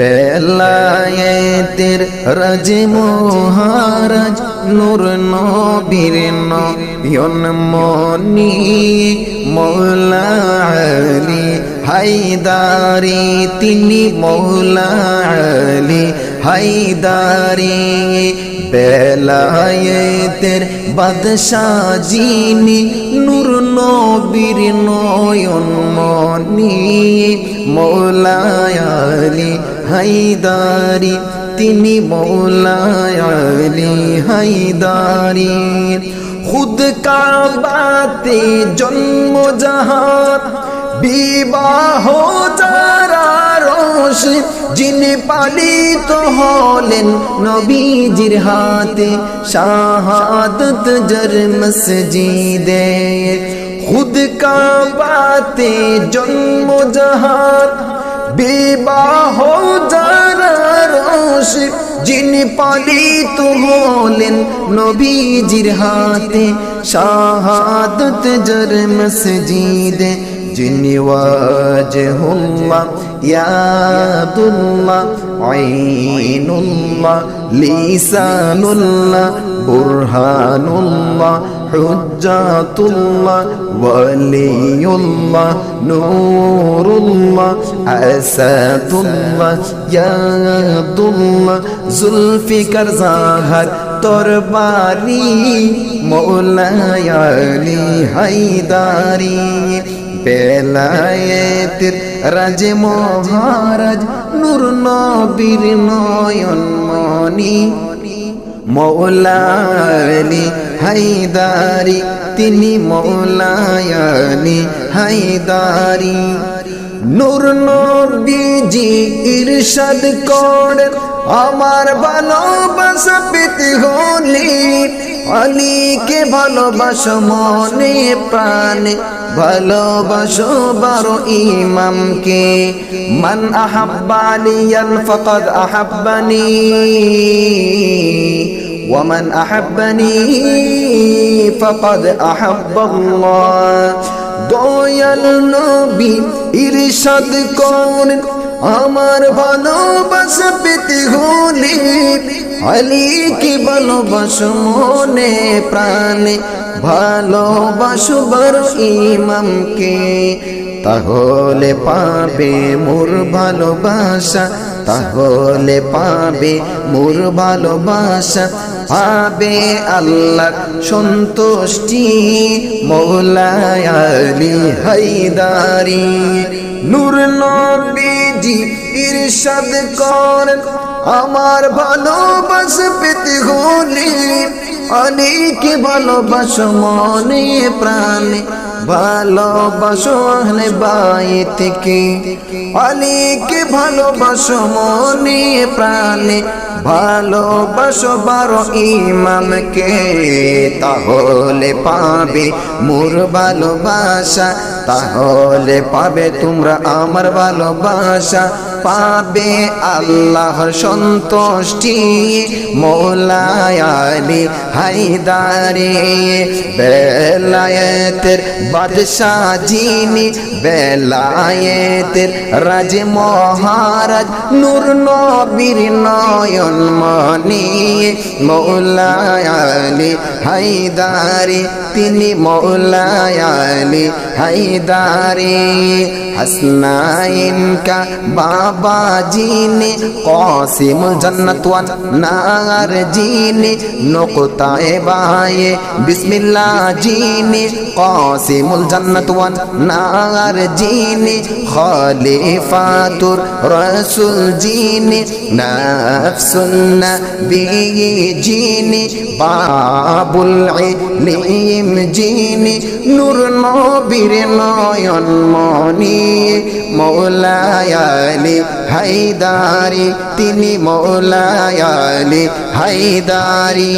বেলায়েতের রাজ মহারাজ নূর নবীর নয়ন মনি, মৌলা আলী হায়দারি, তিনি মৌলা আলী হায়দারি। বেলায়েতের বাদশাহ জিনি নূর নবীর নয়ন মনি মৌলায়ালি হাইদারি তিনি মৌলায়ালি হাইদারি খুদ কাবাতে জন্ম জাহান বিবাহ যারা রস যিনি পালিত হলেন নবীজির হাতে, শাহাদত জর মসজিদে। খুদ কাবাতে জন্ম জাহান বিবাহ যারা রস যিনি পালিত হলেন নবীজির হাতে, শাহাদত জর মসজিদে, যিনি ওয়াজহুল্লাহ, ইয়াদুল্লাহ, আইনুল্লাহ লিসানুল্লাহ বুরহানুল্লাহ হুজ্জাতুল্লাহ ওয়ালিউল্লাহ নূরুল্লাহ আসাদুল্লাহ ইয়াদুল্লাহ জুলফিকার জাহার তরবারি মৌলায়ালি হায়দারি বেলায়েতের রাজ মহারাজ নূর নবীর নয়ন মনি মৌলায়নি হাইদারি তিনি মৌলায়নি হায়দারি। নূর নবীজি ইরশাদ করেন আমার ভালোবাসা পেতে হলে আলীকে ভালোবাসো মনে প্রাণে ভালোবাসো বারো ইমামকে মান আহাব্বা আলিয়ান ফকদ আহাব্বানি ومن أحبني فقد أحب الله দয়াল নবী ইরশাদ করেন, আমার ভালোবাসা পেতে হলে আলীকে ভালোবাসো মনে প্রাণে ভালোবাসো বড় ইমামকে। তাহলে পাবে মোর ভালোবাসা, তাহলে পাবে মোর ভালোবাসা পাবে আল্লাহ সন্তুষ্টি মৌলায়ালি হায়দারি। নূর নবীজি ইরশাদ করেন, আমার ভালোবাস পেতে হলে অনেক ভালোবাস মনে প্রাণে, ভালোবাসো আহলে বাই থেকে অনেক ভালোবাসো মনে প্রাণে ভালোবাসো বারো ইমামকে তাহলে পাবে মোর ভালোবাসা তাহলে পাবে তোমরা আমার ভালোবাসা। পাবে আল্লাহর সন্তুষ্টি মৌলায়ালি হায়দারে। বেলায়েতের বাদশাহ যিনি, বেলায়েতের রাজ মহারাজ, নূর নবীর নয়ন মনি মৌলায়ালি হায়দারে। তিনি মৌলায়ালি হায়দারে हसनाइन का बाबा जी ने कौसिम जन्नतवन नार जी ने नुकताए बाए बिस्मिल्लाह जी ने कौसिमुल जन्नतवन नार जी ने खलीफातुर रसूल जी ने नफ्सुन नबी जी ने बाबुल इल्म মুসলিম যিনি নূর নবীর নয়ন মনি মৌলায়ালি হাইদারি তিনি মৌলায়ালি হাইদারি